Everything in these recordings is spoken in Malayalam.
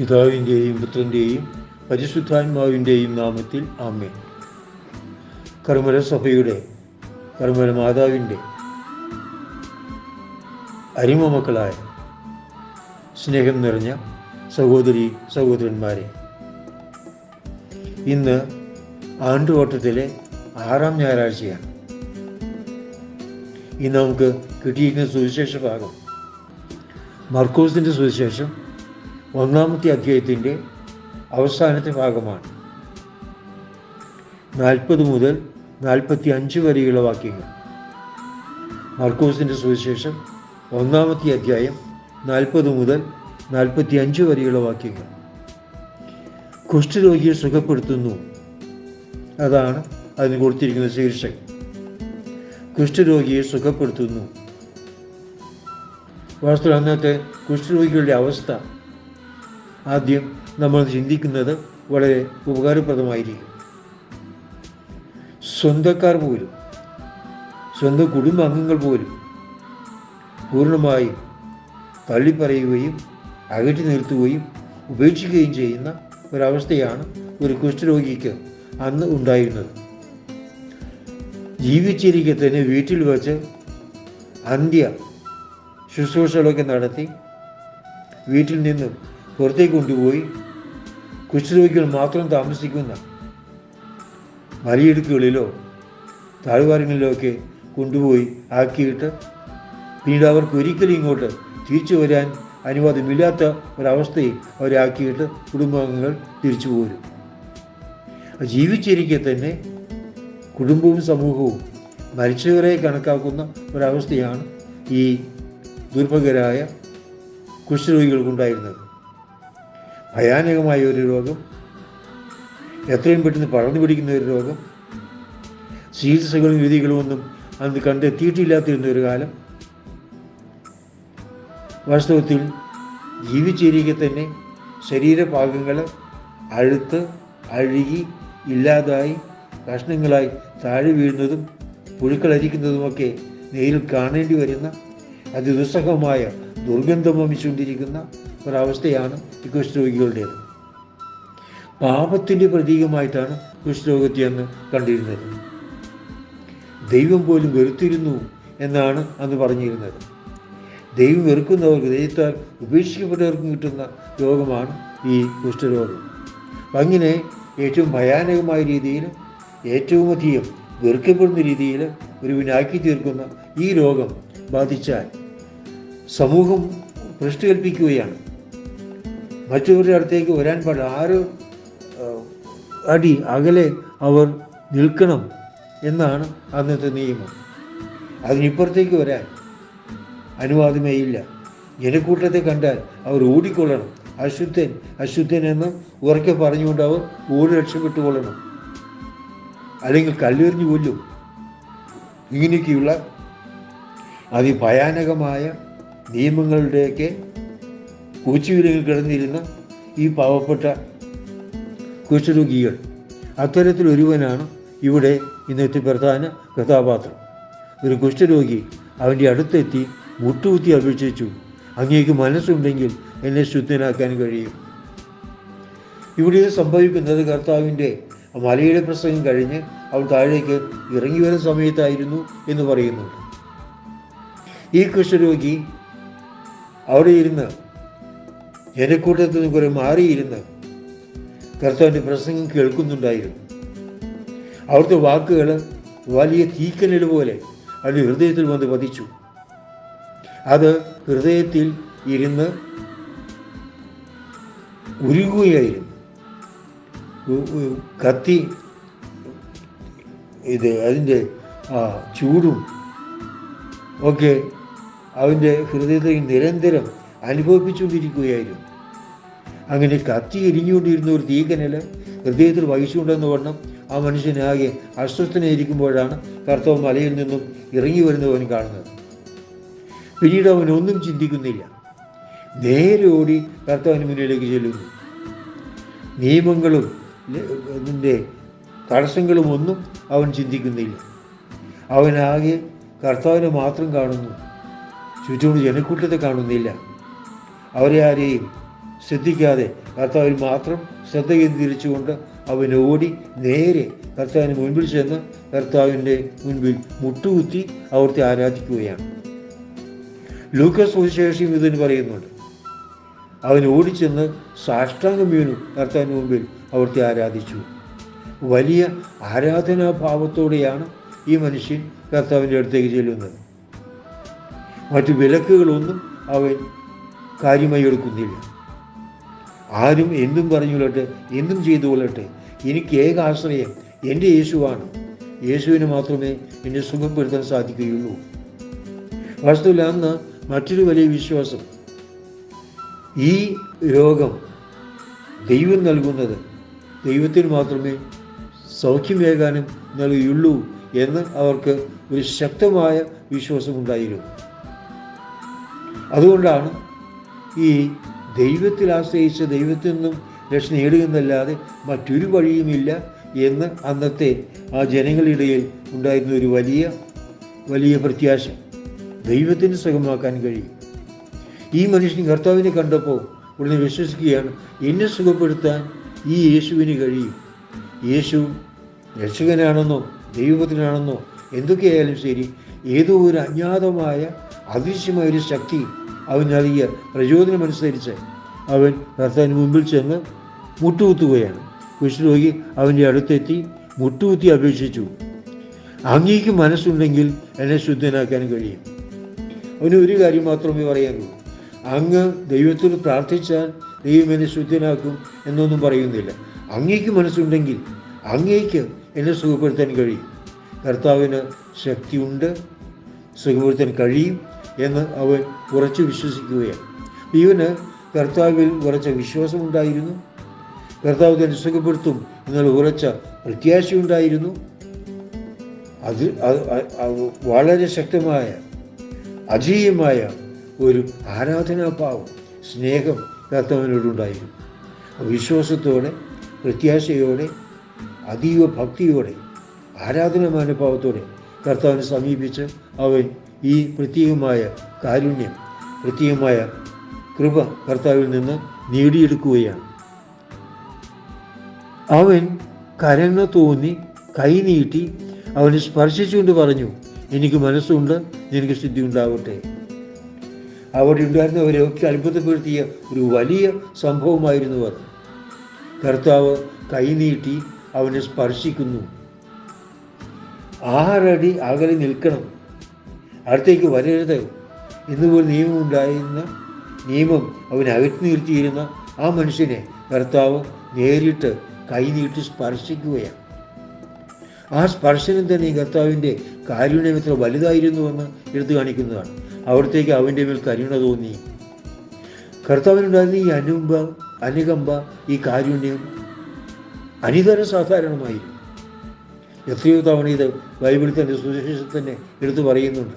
പിതാവിന്റെയും പുത്രന്റെയും പരിശുദ്ധാത്മാവിന്റെയും നാമത്തിൽ ആമേ കർമ്മല സഭയുടെ കർമ്മല മാതാവിന്റെ അരിമ മക്കളായ സ്നേഹം നിറഞ്ഞ സഹോദരി സഹോദരന്മാരെ ഇന്ന് ആണ്ടുവട്ടത്തിലെ ആറാം ഞായറാഴ്ചയാണ്. ഇന്ന് നമുക്ക് കിട്ടിയിരിക്കുന്ന സുവിശേഷ ഭാഗം മർക്കോസിന്റെ സുവിശേഷം ഒന്നാമത്തെ അധ്യായത്തിന്റെ അവസാനത്തെ ഭാഗമാണ്. നാൽപ്പത് മുതൽ നാൽപ്പത്തി അഞ്ച് വരെയുള്ള വാക്യങ്ങൾ. മർക്കോസിന്റെ സുവിശേഷം ഒന്നാമത്തെ അധ്യായം നാൽപ്പത് മുതൽ നാൽപ്പത്തി അഞ്ച് വരെയുള്ള വാക്യങ്ങൾ. കുഷ്ഠരോഗിയെ സുഖപ്പെടുത്തുന്നു. അതാണ് അതിന് കൊടുത്തിരിക്കുന്ന ശീർഷകം. കുഷ്ഠരോഗിയെ സുഖപ്പെടുത്തുന്നു. വാസ്തു അന്നത്തെ കുഷ്ഠരോഗികളുടെ അവസ്ഥ ആദ്യം നമ്മൾ ചിന്തിക്കുന്നത് വളരെ ഉപകാരപ്രദമായിരിക്കും. സ്വന്തക്കാർ പോലും സ്വന്തം കുടുംബാംഗങ്ങൾ പോലും പൂർണമായും തള്ളിപ്പറയുകയും അകറ്റി നിർത്തുകയും ഉപേക്ഷിക്കുകയും ചെയ്യുന്ന ഒരവസ്ഥയാണ് ഒരു കുഷ്ഠരോഗിക്ക് അന്ന് ഉണ്ടായിരുന്നത്. ജീവിച്ചിരിക്കെ തന്നെ വീട്ടിൽ വച്ച് അന്ത്യ ശുശ്രൂഷകളൊക്കെ നടത്തി വീട്ടിൽ നിന്നും പുറത്തേക്ക് കൊണ്ടുപോയി കുഷ്ഠരോഗികൾ മാത്രം താമസിക്കുന്ന മലയിടുക്കുകളിലോ താഴ്വാരങ്ങളിലോ ഒക്കെ കൊണ്ടുപോയി ആക്കിയിട്ട് പിന്നീട് അവർക്ക് ഒരിക്കലും ഇങ്ങോട്ട് തിരിച്ചു വരാൻ അനുവാദമില്ലാത്ത ഒരവസ്ഥയിൽ അവരാക്കിയിട്ട് കുടുംബാംഗങ്ങൾ തിരിച്ചു പോരും. ജീവിച്ചിരിക്കെ തന്നെ കുടുംബവും സമൂഹവും മരിച്ചവരെ കണക്കാക്കുന്ന ഒരവസ്ഥയാണ് ഈ ദുർഭകരായ കുഷ്ഠരോഗികൾക്കുണ്ടായിരുന്നത്. ഭയാനകമായ ഒരു രോഗം എത്രയും പെട്ടെന്ന് പടർന്നു പിടിക്കുന്ന ഒരു രോഗം ചികിത്സകളും രീതികളും ഒന്നും അന്ന് കണ്ടെത്തിയിട്ടില്ലാത്തിരുന്ന ഒരു കാലം. വാസ്തവത്തിൽ ജീവിച്ചിരിക്കെ തന്നെ ശരീരഭാഗങ്ങൾ അഴുത്ത് അഴുകി ഇല്ലാതായി കഷ്ണങ്ങളായി താഴെ വീഴുന്നതും പുഴുക്കളരിക്കുന്നതുമൊക്കെ നേരിൽ കാണേണ്ടി വരുന്ന അതിദുസ്സഹമായ ദുർഗന്ധം വമിച്ചുകൊണ്ടിരിക്കുന്ന ഒരവസ്ഥയാണ് ഈ കുഷ്ഠരോഗികളുടേത്. പാപത്തിന്റെ പ്രതീകമായിട്ടാണ് കുഷ്ഠരോഗത്തെ അന്ന് കണ്ടിരുന്നത്. ദൈവം പോലും വെറുത്തിരുന്നു എന്നാണ് അന്ന് പറഞ്ഞിരുന്നത്. ദൈവം വെറുക്കുന്നവർക്ക് ദൈവത്താൽ ഉപേക്ഷിക്കപ്പെട്ടവർക്കും കിട്ടുന്ന രോഗമാണ് ഈ കുഷ്ഠരോഗം. അങ്ങനെ ഏറ്റവും ഭയാനകമായ രീതിയിൽ ഏറ്റവും അധികം വെറുക്കപ്പെടുന്ന രീതിയിൽ ഒരുവിനാക്കി തീർക്കുന്ന ഈ രോഗം ബാധിച്ചാൽ സമൂഹം ഭ്രഷ്ടുകൽപ്പിക്കുകയാണ് മറ്റുള്ളവരുടെ അടുത്തേക്ക് വരാൻ പാടില്ല. ആറ് അടി അകലെ അവർ നിൽക്കണം എന്നാണ് അന്നത്തെ നിയമം. അതിനിപ്പുറത്തേക്ക് വരാൻ അനുവാദമേ ഇല്ല. ജനക്കൂട്ടത്തെ കണ്ടാൽ അവർ ഓടിക്കൊള്ളണം. അശുദ്ധൻ അശുദ്ധൻ എന്ന് ഉറക്കെ പറഞ്ഞുകൊണ്ട് അവർ ഓടി രക്ഷപ്പെട്ടു കൊള്ളണം അല്ലെങ്കിൽ കല്ലെറിഞ്ഞു കൊല്ലും. ഇങ്ങനെയൊക്കെയുള്ള അതിഭയാനകമായ നിയമങ്ങളുടെയൊക്കെ കൂച്ചുവിലകൾ കിടന്നിരുന്ന ഈ പാവപ്പെട്ട കുഷ്ഠരോഗികൾ. അത്തരത്തിൽ ഒരുവനാണ് ഇവിടെ ഇന്നത്തെ പ്രധാന കഥാപാത്രം. ഒരു കുഷ്ഠരോഗി അവന്റെ അടുത്തെത്തി മുട്ടുകുത്തി അപേക്ഷിച്ചു. അങ്ങേക്ക് മനസ്സുണ്ടെങ്കിൽ എന്നെ ശുദ്ധനാക്കാൻ കഴിയും. ഇവിടെ സംഭവിക്കുന്നത് കർത്താവിന്റെ മലയുടെ പ്രസംഗം കഴിഞ്ഞ് അവൾ താഴേക്ക് ഇറങ്ങി വരുന്ന സമയത്തായിരുന്നു എന്ന് പറയുന്നുണ്ട്. ഈ കുഷ്ഠരോഗി അവിടെ ഇരുന്ന് ജനക്കൂട്ടത്തിൽ നിന്ന് കുറെ മാറിയിരുന്ന് കർത്താവിന്റെ പ്രസംഗം കേൾക്കുന്നുണ്ടായിരുന്നു. അവിടുത്തെ വാക്കുകൾ വലിയ തീക്കനൽ പോലെ അവരുടെ ഹൃദയത്തിൽ വന്ന് പതിച്ചു. അത് ഹൃദയത്തിൽ ഇരുന്ന് ഉരുകുകയായിരുന്നു. കത്തി ഇത് അതിന്റെ ചൂടും ഒക്കെ അവന്റെ ഹൃദയത്തിൽ നിരന്തരം അനുഭവിപ്പിച്ചുകൊണ്ടിരിക്കുകയായിരുന്നു. അങ്ങനെ കത്തി എരിഞ്ഞുകൊണ്ടിരുന്ന ഒരു തീകനൽ ഹൃദയത്തിൽ വഹിച്ചുകൊണ്ടെന്ന് വണ്ണം ആ മനുഷ്യനാകെ അസ്വസ്ഥനായിരിക്കുമ്പോഴാണ് കർത്തവ് മലയിൽ നിന്നും ഇറങ്ങി വരുന്നവൻ കാണുന്നത്. പിന്നീട് അവൻ ഒന്നും ചിന്തിക്കുന്നില്ല. നേരെ ഓടി കർത്താവിന് മുന്നിലേക്ക് ചെല്ലുന്നു. നിയമങ്ങളും ഇതിന്റെ തടസ്സങ്ങളും ഒന്നും അവൻ ചിന്തിക്കുന്നില്ല. അവനാകെ കർത്താവിനെ മാത്രം കാണുന്നു. ചുറ്റുമുള്ള ജനക്കൂട്ടത്തെ കാണുന്നില്ല. അവരെ ആരെയും ശ്രദ്ധിക്കാതെ കർത്താവിൽ മാത്രം ശ്രദ്ധ കേന്ദ്രീകരിച്ചുകൊണ്ട് അവൻ ഓടി നേരെ കർത്താവിന് മുൻപിൽ ചെന്ന് കർത്താവിന്റെ മുൻപിൽ മുട്ടുകുത്തി അവിടുത്തെ ആരാധിക്കുകയാണ്. ലൂക്കസ് സുവിശേഷം ഇതിന് പറയുന്നുണ്ട്. അവൻ ഓടിച്ചെന്ന് സാഷ്ടാംഗം വീണു കർത്താവിന് മുമ്പിൽ അവിടുത്തെ ആരാധിച്ചു. വലിയ ആരാധനാഭാവത്തോടെയാണ് ഈ മനുഷ്യൻ കർത്താവിന്റെ അടുത്തേക്ക് ചെല്ലുന്നത്. മറ്റു വിലക്കുകളൊന്നും അവൻ കാര്യമായി എടുക്കുന്നില്ല. ആരും എന്തും പറഞ്ഞുകൊള്ളട്ടെ എന്തും ചെയ്തു കൊള്ളട്ടെ എനിക്ക് ഏക ആശ്രയം എന്റെ യേശുവാണ്. യേശുവിന് മാത്രമേ എന്നെ സുഖപ്പെടുത്താൻ സാധിക്കുകയുള്ളൂ. വസ്തുവിൽ അന്ന് മറ്റൊരു വലിയ വിശ്വാസം. ഈ രോഗം ദൈവം നൽകുന്നത്. ദൈവത്തിന് മാത്രമേ സൗഖ്യമേകാനും നൽകുകയുള്ളൂ എന്ന് അവർക്ക് ഒരു ശക്തമായ വിശ്വാസമുണ്ടായിരുന്നു. അതുകൊണ്ടാണ് ഈ ദൈവത്തിൽ ആശ്രയിച്ച് ദൈവത്തിൽ നിന്നും രക്ഷ നേടുകയെന്നല്ലാതെ മറ്റൊരു വഴിയുമില്ല എന്ന് അന്നത്തെ ആ ജനങ്ങളിടയിൽ ഉണ്ടായിരുന്ന ഒരു വലിയ വലിയ പ്രത്യാശ. ദൈവത്തിന് സുഖമാക്കാൻ കഴിയും. ഈ മനുഷ്യൻ കർത്താവിനെ കണ്ടപ്പോൾ ഉടനെ വിശ്വസിക്കുകയാണ് എന്നെ സുഖപ്പെടുത്താൻ ഈ യേശുവിന് കഴിയും. യേശു രക്ഷകനാണെന്നോ ദൈവത്തിനാണെന്നോ എന്തൊക്കെയായാലും ശരി ഏതോ ഒരു അജ്ഞാതമായ അദൃശ്യമായ ഒരു ശക്തി അവൻ നൽകിയ പ്രചോദനമനുസരിച്ച് അവൻ കർത്താവിന് മുമ്പിൽ ചെന്ന് മുട്ടുകുത്തുകയാണ്. കുഷ്ഠരോഗി അവന്റെ അടുത്തെത്തി മുട്ടുകുത്തി അപേക്ഷിച്ചു. അങ്ങേക്ക് മനസ്സുണ്ടെങ്കിൽ എന്നെ ശുദ്ധനാക്കാൻ കഴിയും. അവന് ഒരു കാര്യം മാത്രമേ പറയാനുള്ളൂ. അങ്ങ് ദൈവത്തോട് പ്രാർത്ഥിച്ചാൽ ദൈവം എന്നെ ശുദ്ധനാക്കും എന്നൊന്നും പറയുന്നില്ല. അങ്ങേക്ക് മനസ്സുണ്ടെങ്കിൽ അങ്ങേക്ക് എന്നെ സുഖപ്പെടുത്താൻ കഴിയും. കർത്താവിന് ശക്തിയുണ്ട് സുഖപ്പെടുത്താൻ കഴിയും എന്ന് അവൻ ഉറച്ചു വിശ്വസിക്കുകയാണ്. ഇവന് കർത്താവിൽ ഉറച്ച വിശ്വാസമുണ്ടായിരുന്നു കർത്താവ് തന്നെ സുഖപ്പെടുത്തും എന്നുള്ള ഉറച്ച പ്രത്യാശയുണ്ടായിരുന്നു അത് വളരെ ശക്തമായ അജീയമായ ഒരു ആരാധനാഭാവം സ്നേഹം കർത്താവിനോടുണ്ടായിരുന്നു വിശ്വാസത്തോടെ പ്രത്യാശയോടെ അതീവ ഭക്തിയോടെ ആരാധന മനോഭാവത്തോടെ കർത്താവിനെ സമീപിച്ച് അവൻ ഈ പ്രത്യേകമായ കാരുണ്യം പ്രത്യേകമായ കൃപ കർത്താവിൽ നിന്ന് നേടിയെടുക്കുകയാണ്. അവൻ കരങ്ങ തോന്നി കൈനീട്ടി അവനെ സ്പർശിച്ചുകൊണ്ട് പറഞ്ഞു. എനിക്ക് മനസ്സുണ്ട് നിനക്ക് സിദ്ധി ഉണ്ടാവട്ടെ. അവിടെ ഉണ്ടായിരുന്നവരെയൊക്കെ അത്ഭുതപ്പെടുത്തിയ ഒരു വലിയ സംഭവമായിരുന്നു അത്. കർത്താവ് കൈനീട്ടി അവനെ സ്പർശിക്കുന്നു. ആറടി അകലെ നിൽക്കണം? അടുത്തേക്ക് വരരുത്. എന്നുപോലെ നിയമം ഉണ്ടായിരുന്ന നിയമം അവൻ അകറ്റി നിർത്തിയിരുന്ന ആ മനുഷ്യനെ കർത്താവ് നേരിട്ട് കൈനീട്ടി സ്പർശിക്കുകയാണ്. ആ സ്പർശനം തന്നെ കർത്താവിന്റെ കാരുണ്യം എത്ര വലുതായിരുന്നുവെന്ന് എടുത്തു കാണിക്കുന്നതാണ്. അവിടത്തേക്ക് അവന്റെ മേൽ കരുണ തോന്നി. കർത്താവിനുണ്ടായിരുന്ന ഈ അനുമ്പ അനുകമ്പ ഈ കാരുണ്യം അനിതര സാധാരണമായിരുന്നു. എത്രയോ തവണ ഇത് ബൈബിളിൽ തന്നെ സുവിശേഷത്തിൽ തന്നെ എടുത്തു പറയുന്നുണ്ട്.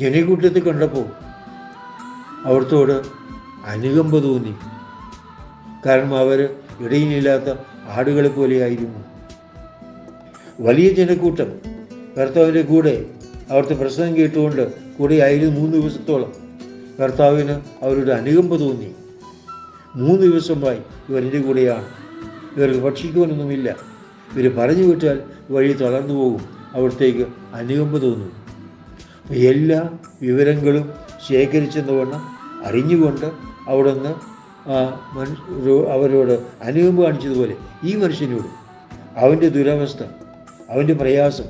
ജനകൂട്ടത്തെ കണ്ടപ്പോൾ അവിടത്തോട് അനുകമ്പ തോന്നി. കാരണം അവർ ഇടയിലില്ലാത്ത ആടുകളെ പോലെയായിരുന്നു വലിയ ജനക്കൂട്ടം. കർത്താവിന്റെ കൂടെ അവിടുത്തെ പ്രസംഗം കേട്ടുകൊണ്ട് കൂടെ ആയിരുന്നു മൂന്ന് ദിവസത്തോളം. കർത്താവിന് അവരുടെ അനുകമ്പ തോന്നി. മൂന്ന് ദിവസമായി ഇവരുടെ കൂടെയാണ്. ഇവർക്ക് ഭക്ഷിക്കുവാനൊന്നുമില്ല. ഇവർ പറഞ്ഞു വിട്ടാൽ വഴി തളർന്നു പോകും. അവിടത്തേക്ക് അനുകമ്പ തോന്നും. എല്ലാ വിവരങ്ങളും ശേഖരിച്ചെന്നവണ്ണം അറിഞ്ഞുകൊണ്ട് അവിടെ നിന്ന് അവരോട് അനുകമ്പ കാണിച്ചതുപോലെ ഈ മനുഷ്യനോട് അവന്റെ ദുരവസ്ഥ അവന്റെ പ്രയാസം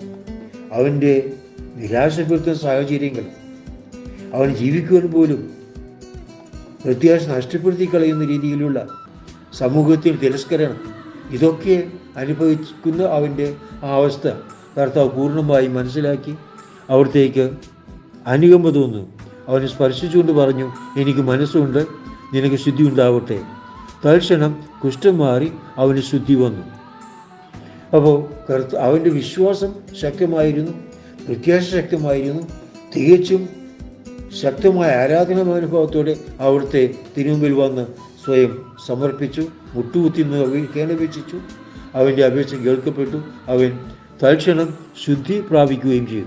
അവന്റെ നിരാശപ്പെടുത്തുന്ന സാഹചര്യങ്ങൾ അവൻ ജീവിക്കുവാൻ പോലും പ്രത്യാശ നഷ്ടപ്പെടുത്തി കളയുന്ന രീതിയിലുള്ള സമൂഹത്തിൽ തിരസ്കരണം ഇതൊക്കെ അനുഭവിക്കുന്ന അവന്റെ ആ അവസ്ഥ കർത്താവ് പൂർണമായി മനസ്സിലാക്കി. അവിടത്തേക്ക് അനുകമ്പ തോന്നുന്നു അവനെ സ്പർശിച്ചുകൊണ്ട് പറഞ്ഞു എനിക്ക് മനസ്സുണ്ട് നിനക്ക് ശുദ്ധി ഉണ്ടാവട്ടെ. തൽക്ഷണം കുഷ്ഠം മാറി അവന് ശുദ്ധി വന്നു. അപ്പോൾ കർത്ത അവന്റെ വിശ്വാസം ശക്തമായിരുന്നു പ്രത്യാശ ശക്തമായിരുന്നു. തികച്ചും ശക്തമായ ആരാധന അനുഭവത്തോടെ അവിടുത്തെ തിരുമുമ്പിൽ വന്ന് സ്വയം സമർപ്പിച്ചു മുട്ടുകുത്തി കേണപേക്ഷിച്ചു. അവന്റെ അപേക്ഷ കേൾക്കപ്പെട്ടു. അവൻ തൽക്ഷണം ശുദ്ധി പ്രാപിക്കുകയും ചെയ്തു.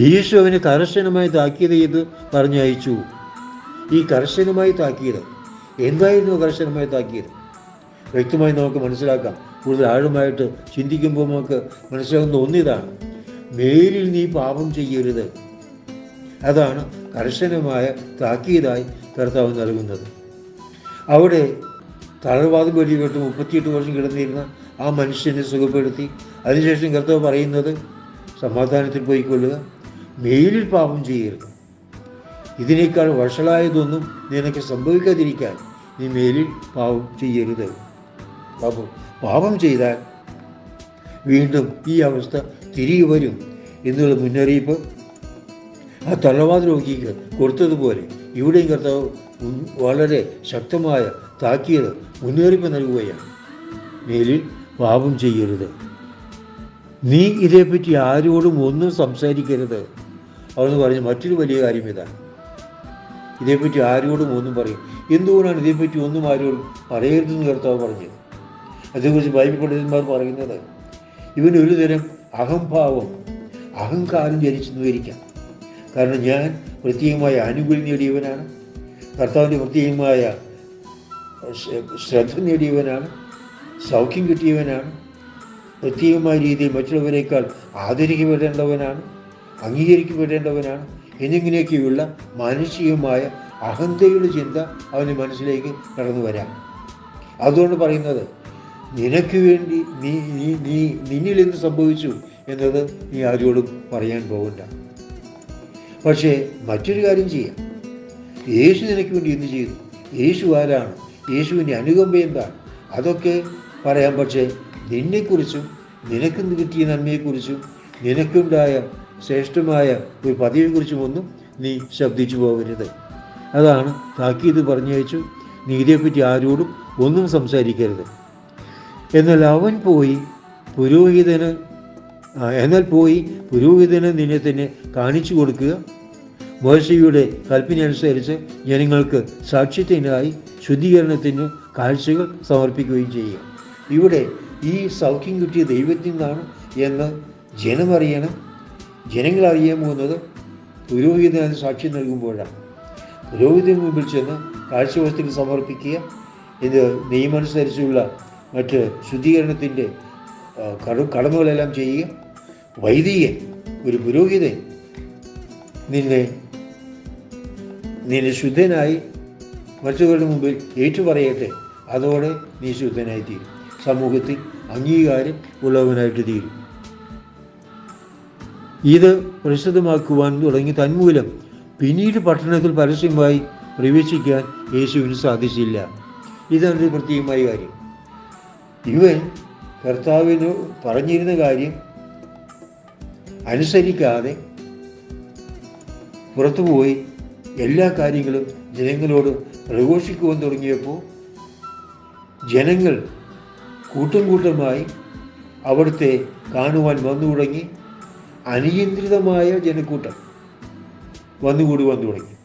യേശു അവനെ കർശനമായി താക്കീത് ചെയ്ത് പറഞ്ഞയച്ചു. ഈ കർശനമായി താക്കീത് എന്തായിരുന്നു കർശനമായി താക്കിയത് വ്യക്തമായി നമുക്ക് മനസ്സിലാക്കാം. കൂടുതൽ ആഴമായിട്ട് ചിന്തിക്കുമ്പോൾ നമുക്ക് മനസ്സിലാകുന്ന ഒന്നിതാണ്. മേലിൽ നീ പാപം ചെയ്യരുത്. അതാണ് കർശനമായ താക്കീതായി കർത്താവ് നൽകുന്നത്. അവിടെ തളർവാദം വെടിപെട്ട് മുപ്പത്തിയെട്ട് വർഷം കിടന്നിരുന്ന ആ മനുഷ്യനെ സുഖപ്പെടുത്തി. അതിനുശേഷം കർത്താവ് പറയുന്നത് സമാധാനത്തിൽ പോയിക്കൊള്ളുക. മേലിൽ പാപം ചെയ്യരുത്. ഇതിനേക്കാൾ വഷളായതൊന്നും നിനക്ക് സംഭവിക്കാതിരിക്കാൻ നീ മേലിൽ പാപം ചെയ്യരുത്. പാപം പാപം ചെയ്താൽ വീണ്ടും ഈ അവസ്ഥ തിരികെ വരും എന്നുള്ള മുന്നറിയിപ്പ് ആ തള്ളവാദ രോഗിക്ക് കൊടുത്തതുപോലെ ഇവിടെയും കർത്താവ് വളരെ ശക്തമായ താക്കീത് മുന്നറിയിപ്പ് നൽകുകയാണ്. മേലിൽ പാപം ചെയ്യരുത്. നീ ഇതേപ്പറ്റി ആരോടും ഒന്നും സംസാരിക്കരുത്. അവന്ന് പറഞ്ഞ മറ്റൊരു വലിയ കാര്യം ഇതാണ് ഇതേപ്പറ്റി ആരോടും ഒന്നും പറയും. എന്തുകൊണ്ടാണ് ഇതേപ്പറ്റി ഒന്നും ആരോടും പറയരുതെന്ന് കർത്താവ് പറഞ്ഞത്? അതേക്കുറിച്ച് ബൈബിൾ പണ്ഡിതന്മാർ പറയുന്നത് ഇവന് ഒരു തരം അഹംഭാവം അഹങ്കാരം ജനിച്ചെന്ന് വിവരിക്കാം. കാരണം ഞാൻ പ്രത്യേകമായ ആനുകൂല്യം നേടിയവനാണ്. കർത്താവിന്റെ പ്രത്യേകമായ ശ്ര- ശ്രദ്ധ നേടിയവനാണ് സൗഖ്യം കിട്ടിയവനാണ് പ്രത്യേകമായ രീതിയിൽ മറ്റുള്ളവരെക്കാൾ ആദരിക്കപ്പെടേണ്ടവനാണ് അംഗീകരിക്കപ്പെടേണ്ടവനാണ് എന്നിങ്ങനെയൊക്കെയുള്ള മാനുഷികമായ അഹന്തയുടെ ചിന്ത അവന്റെ മനസ്സിലേക്ക് കടന്നു വരാം. അതുകൊണ്ട് പറയുന്നത് നിനക്ക് വേണ്ടി നീ നീ നീ നിന്നിൽ എന്ത് സംഭവിച്ചു എന്നത് നീ ആരോടും പറയാൻ പോകണ്ട. പക്ഷേ മറ്റൊരു കാര്യം ചെയ്യാം. യേശു നിനക്ക് വേണ്ടി എന്ത് ചെയ്യുന്നു? യേശു ആരാണ്? യേശുവിന്റെ അനുകമ്പ എന്താണ്? അതൊക്കെ പറയാം. പക്ഷേ നിന്നെക്കുറിച്ചും നിനക്ക് കിട്ടിയ നന്മയെക്കുറിച്ചും നിനക്കുണ്ടായ ശ്രേഷ്ഠമായ ഒരു പദവിയെക്കുറിച്ചും ഒന്നും നീ ശബ്ദിച്ചു പോകരുത്. അതാണ് താക്കീത് പറഞ്ഞയച്ചു. നീ ഇതേപ്പറ്റി ആരോടും ഒന്നും സംസാരിക്കരുത്. എന്നാൽ അവൻ പോയി പുരോഹിതന് എന്നാൽ പോയി പുരോഹിതന് നിന്നെ തന്നെ കാണിച്ചു കൊടുക്കുക. മോശയുടെ കൽപ്പനയനുസരിച്ച് ജനങ്ങൾക്ക് സാക്ഷ്യത്തിനായി ശുദ്ധീകരണത്തിന് കാഴ്ചകൾ സമർപ്പിക്കുകയും ചെയ്യുക. ഇവിടെ ഈ സൗഖ്യം കിട്ടിയ ദൈവത്തിൽ നിന്നാണ് എന്ന് ജനമറിയണം ജനങ്ങൾ അറിയാൻ പോകുന്നത് പുരോഹിതന് സാക്ഷ്യം നൽകുമ്പോഴാണ്. പുരോഹിതന് മുമ്പിൽ ചെന്ന് കാഴ്ചവസ്തുക്കൾ സമർപ്പിക്കുക. ഇത് നിയമമനുസരിച്ചുള്ള മറ്റ് ശുദ്ധീകരണത്തിന്റെ കട കടമകളെല്ലാം ചെയ്യുക. വൈദികൻ ഒരു പുരോഹിതൻ നിന്നെ നിന്നെ ശുദ്ധനായി മറ്റുള്ളവരുടെ മുമ്പിൽ ഏറ്റുപറയട്ടെ. അതോടെ നീ ശുദ്ധനായി തീരും. സമൂഹത്തിൽ അംഗീകാരം ഉള്ളവനായിട്ട് തീരും. ഇത് പ്രസിദ്ധമാക്കുവാൻ തുടങ്ങി തന്മൂലം പിന്നീട് പട്ടണത്തിൽ പരസ്യമായി പ്രവേശിക്കാൻ യേശുവിന് സാധിച്ചില്ല. ഇതാണ് പ്രത്യേകമായ കാര്യം. ഇവൻ കർത്താവിന് പറഞ്ഞിരുന്ന കാര്യം അനുസരിക്കാതെ പുറത്തുപോയി എല്ലാ കാര്യങ്ങളും ജനങ്ങളോട് പ്രഘോഷിക്കുവാൻ തുടങ്ങിയപ്പോൾ ജനങ്ങൾ കൂട്ടം കൂട്ടമായി അവിടുത്തെ കാണുവാൻ വന്നു തുടങ്ങി. അനിയന്ത്രിതമായ ജനക്കൂട്ടം വന്നു തുടങ്ങി.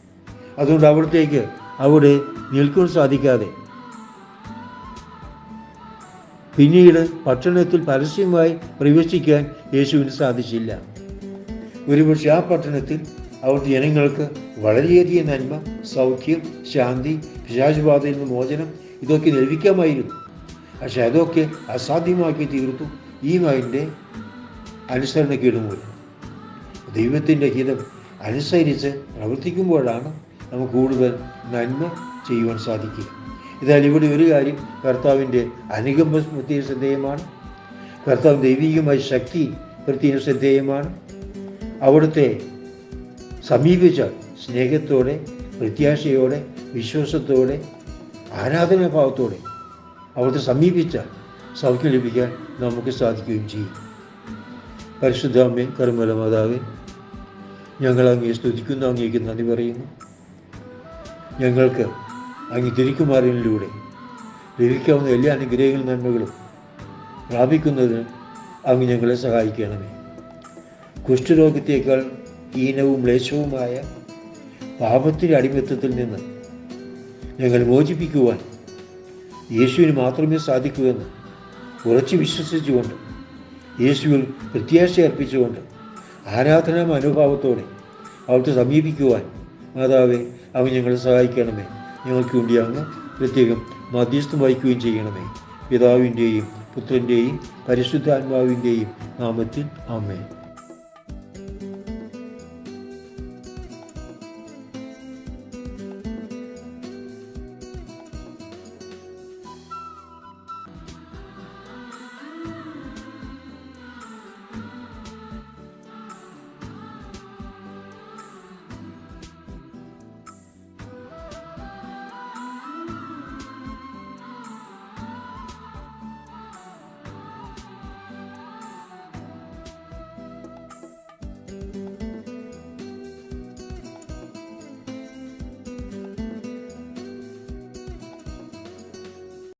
അതുകൊണ്ട് അവിടത്തേക്ക് അവിടെ നിൽക്കുവാൻ സാധിക്കാതെ. പിന്നീട് പട്ടണത്തിൽ പരസ്യമായി പ്രവേശിക്കാൻ യേശുവിന് സാധിച്ചില്ല. ഒരുപക്ഷെ ആ പട്ടണത്തിൽ അവിടുത്തെ ജനങ്ങൾക്ക് വളരെയധികം നന്മ സൗഖ്യം ശാന്തി പിശാചുബാധയിൽ നിന്ന് മോചനം ഇതൊക്കെ ലഭിക്കാമായിരുന്നു പക്ഷെ അതൊക്കെ അസാധ്യമാക്കി തീർത്തു ഈ മൈന്റെ അനുസരണക്കേട് മൂലം ദൈവത്തിന്റെ ഹിതം അനുസരിച്ച് പ്രവർത്തിക്കുമ്പോഴാണ് നമുക്ക് കൂടുതൽ നന്മ ചെയ്യുവാൻ സാധിക്കുക. എന്നാൽ ഇവിടെ ഒരു കാര്യം കർത്താവിന്റെ അനുകമ്പ പ്രത്യേക ശ്രദ്ധേയമാണ്. കർത്താവ് ദൈവികമായ ശക്തി പ്രത്യേക ശ്രദ്ധേയമാണ്. അവിടുത്തെ സമീപിച്ചാൽ സ്നേഹത്തോടെ പ്രത്യാശയോടെ വിശ്വാസത്തോടെ ആരാധനാഭാവത്തോടെ അവിടുത്തെ സമീപിച്ചാൽ സൗഖ്യം ലഭിക്കാൻ നമുക്ക് സാധിക്കുകയും ചെയ്യും. പരിശുദ്ധാമ്മ കർമ്മല മാതാവേ ഞങ്ങൾ അങ്ങേ സ്തുതിക്കുന്നു അങ്ങേക്ക് നന്ദി പറയുന്നു. ഞങ്ങൾക്ക് അങ്ങ് തിരിക്കുമാറിയതിലൂടെ ലഭിക്കാവുന്ന എല്ലാ അനുഗ്രഹങ്ങളും നന്മകളും പ്രാപിക്കുന്നതിന് അങ്ങ് ഞങ്ങളെ സഹായിക്കണമേ. കുഷ്ഠരോഗത്തേക്കാൾ ഹീനവും ക്ലേശവുമായ പാപത്തിന്റെ അടിമത്തത്തിൽ നിന്ന് ഞങ്ങൾ മോചിപ്പിക്കുവാൻ യേശുവിന് മാത്രമേ സാധിക്കൂ എന്ന് ഉറച്ചു വിശ്വസിച്ചുകൊണ്ട് യേശുവിൽ പ്രത്യാശ അർപ്പിച്ചുകൊണ്ട് ആരാധനാ മനോഭാവത്തോടെ അവിടുത്തെ സമീപിക്കുവാൻ മാതാവെ അവൻ ഞങ്ങളെ സഹായിക്കണമേ. ഞങ്ങൾക്ക് വേണ്ടി അങ്ങ് പ്രത്യേകം മധ്യസ്ഥം വഹിക്കുകയും ചെയ്യണമേ. പിതാവിന്റെയും പുത്രന്റെയും പരിശുദ്ധാത്മാവിന്റെയും നാമത്തിൽ ആമേൻ.